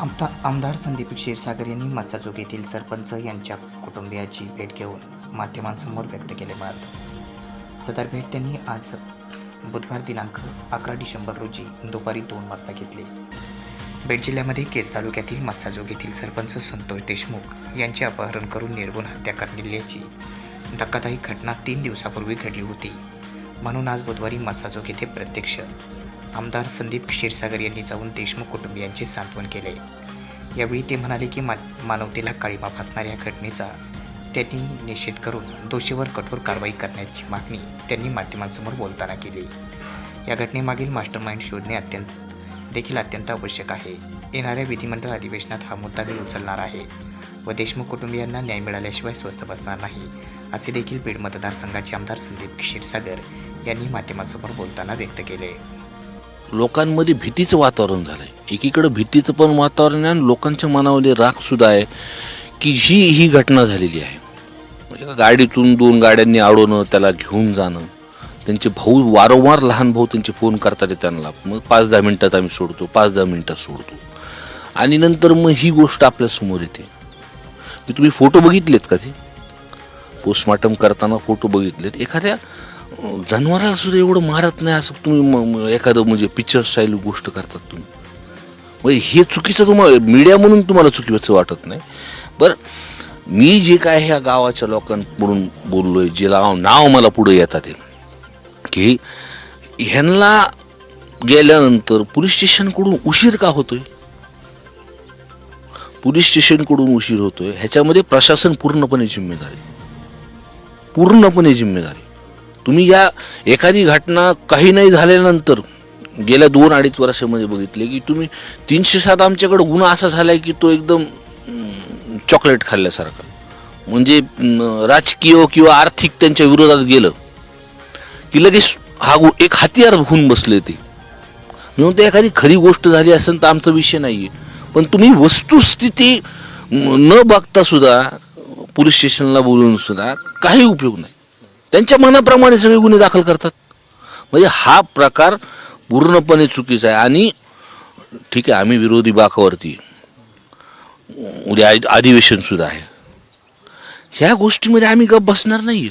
आमदा आमदार संदीप क्षीरसागर यांनी मस्साजोग येथील सरपंच यांच्या कुटुंबियाची भेट घेऊन माध्यमांसमोर व्यक्त केले मत सदर भेट त्यांनी आज बुधवार दिनांक अकरा डिसेंबर रोजी दुपारी दोन वाजता घेतली. बीड जिल्ह्यामध्ये केस तालुक्यातील मस्साजोग येथील सरपंच संतोष देशमुख यांचे अपहरण करून निर्गुण हत्या करण्याची धक्कादायक घटना तीन दिवसापूर्वी घडली होती. म्हणून आज बुधवारी मसाजोग येथे प्रत्यक्ष आमदार संदीप क्षीरसागर यांनी जाऊन देशमुख कुटुंबियांचे सांत्वन केले. यावेळी ते म्हणाले की मा मानवतेला काळीमा फासणाऱ्या घटनेचा त्यांनी निषेध करून दोषीवर कठोर कारवाई करण्याची मागणी त्यांनी माध्यमांसमोर बोलताना केली. या घटनेमागील मास्टर माइंड शोधणे अत्यंत देखील अत्यंत आवश्यक आहे. येणाऱ्या विधिमंडळ अधिवेशनात हा मुद्दा मी उचलणार आहे व देशमुख कुटुंबियांना न्याय मिळाल्याशिवाय स्वस्थ बसणार नाही असे देखील बीड मतदारसंघाचे आमदार संदीप क्षीरसागर यांनी माध्यमासमोर बोलताना व्यक्त केले. लोकांमध्ये भीतीचं वातावरण झालं आहे एकीकडं भीतीचं पण वातावरण आहे आणि लोकांच्या मनामध्ये राग सुद्धा आहे की ही ही घटना झालेली आहे. म्हणजे एका गाडीतून दोन गाड्यांनी अडवणं त्याला घेऊन जाणं त्यांचे भाऊ वारंवार लहान भाऊ त्यांचे फोन करतात त्यांना. मग पाच दहा मिनटात आम्ही सोडतो पाच दहा मिनटात सोडतो. आणि नंतर मग ही गोष्ट आपल्यासमोर येते. की तुम्ही फोटो बघितलेत का ते? पोस्टमार्टम करताना फोटो बघितलेत. एखाद्या जनावराला सुद्धा एवढं मारत नाही असं तुम्ही एखादं म्हणजे पिक्चर स्टाईल गोष्ट करतात तुम्ही. म्हणजे हे चुकीचं तुम्हाला मीडिया म्हणून तुम्हाला चुकीचं वाटत नाही. बरं मी जे काय ह्या गावाच्या लोकांकडून बोललो जे नाव नाव मला पुढे येतात ते की ह्यांना गेल्यानंतर पोलीस स्टेशनकडून उशीर का होतोय? पोलीस स्टेशनकडून उशीर होतोय. ह्याच्यामध्ये प्रशासन पूर्णपणे जिम्मेदारी पूर्णपणे जिम्मेदारी तुम्ही या एखादी घटना काही नाही झाल्यानंतर गेल्या दोन अडीच वर्षामध्ये बघितले की तुम्ही तीनशे सात आमच्याकडे गुन्हा असा झालाय की तो एकदम चॉकलेट खाल्ल्यासारखा. म्हणजे राजकीय किंवा आर्थिक त्यांच्या विरोधात गेलं की लगेच हा गु- एक हतियार होऊन बसले ते. मी म्हणतो एखादी खरी गोष्ट झाली असेल तर आमचा विषय नाही आहे पण तुम्ही वस्तुस्थिती न बघता सुद्धा पोलीस स्टेशनला बोलून सुद्धा काही उपयोग नाही. त्यांच्या मनाप्रमाणे सगळे गुन्हे दाखल करतात. म्हणजे हा प्रकार पूर्णपणे चुकीचा आहे. आणि ठीक आहे आम्ही विरोधी बाकावरती उद्या अधिवेशन सुद्धा आहे. ह्या गोष्टीमध्ये आम्ही गप बसणार नाही